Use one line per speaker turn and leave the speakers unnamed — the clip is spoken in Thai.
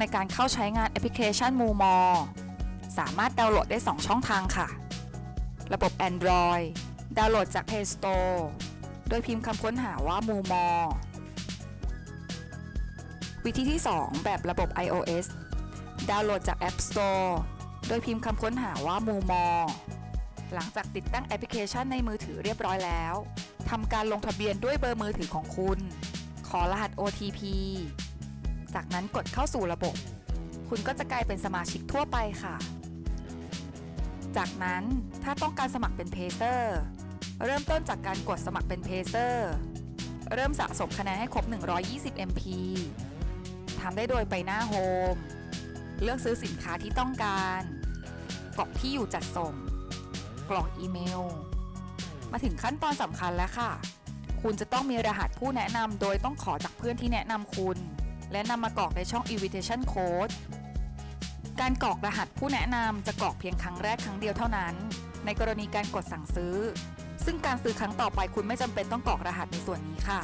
ในการเข้าใช้งานแอปพลิเคชันมูมอสามารถดาวน์โหลดได้ 2 ช่องทางค่ะ ระบบ Android ดาวน์โหลดจาก Play Store โดยพิมพ์คำค้นหาว่ามูมอวิธีที่ 2 แบบระบบ iOS ดาวน์โหลดจาก App Store โดยพิมพ์คำค้นหาว่ามูมอหลังจากติดตั้งแอปพลิเคชันในมือถือเรียบร้อยแล้วทำการลงทะเบียนด้วยเบอร์มือถือของคุณ ขอรหัส OTP จากนั้นกดเข้าสู่ระบบ คุณก็จะกลายเป็นสมาชิกทั่วไปค่ะ จากนั้นถ้าต้องการสมัครเป็นเพเซอร์เริ่มต้นจากการกดสมัครเป็นเพเซอร์เริ่มสะสมคะแนนให้ครบ 120 MP ทำได้โดยไปหน้าโฮม เลือกซื้อสินค้าที่ต้องการกรอกที่อยู่จัดส่ง กรอกอีเมล มาถึงขั้นตอนสำคัญแล้วค่ะ คุณจะต้องมีรหัสผู้แนะนำโดยต้องขอจากเพื่อนที่แนะนำคุณ และนำมากรอกในช่อง invitation code การกรอกรหัสผู้แนะนำจะกรอกเพียงครั้งแรกครั้งเดียวเท่านั้น ในกรณีการกดสั่งซื้อ ซึ่งการซื้อครั้งต่อไปคุณไม่จำเป็นต้องกรอกรหัสในส่วนนี้ค่ะ